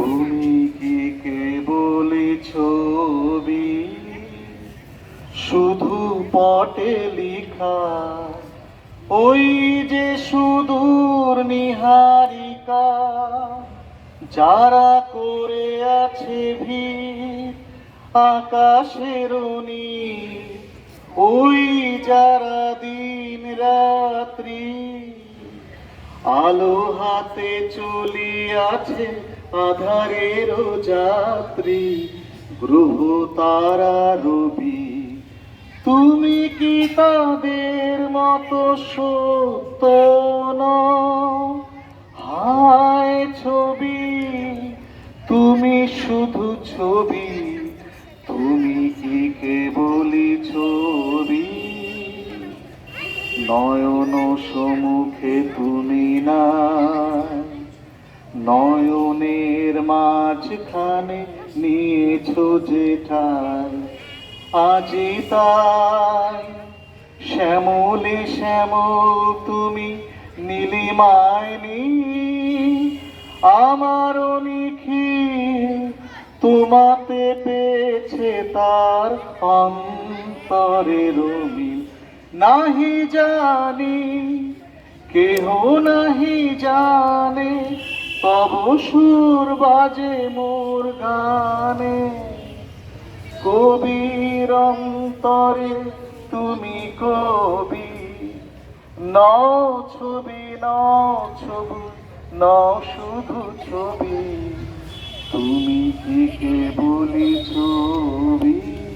তুমি কি কেবলি ছবি? শুধু পটে লিখা। ওই যে সুদূর নিহারিকা, যারা করে আছে ভিড় আকাশের ওই যারা দিন রাত্রি আলো হাতে চলিয়াছে আধারের যাত্রী গ্রহ তারা রবি। তুমি কি তাদের মতো সত্য? হায় ছবি, তুমি শুধু ছবি, তুমি কি কেবলি ছবি? নয়ন সম্মুখে তুমি না নয়নের মাঝখানে নিয়েছো যেটাই আজি তাই শ্যামলে শ্যামল তুমি নীলিমায় নীল আমার নিখিল তোমাতে পেয়েছে তার অন্তরের মিল নাহি জানি, কেহ নাহি জানে তব সুর বাজে মোর গানে। কবির অন্তরে তুমি কবি। ন ছবি ন ছবি ন শুধু ছবি। তুমি কি বলি ছবি?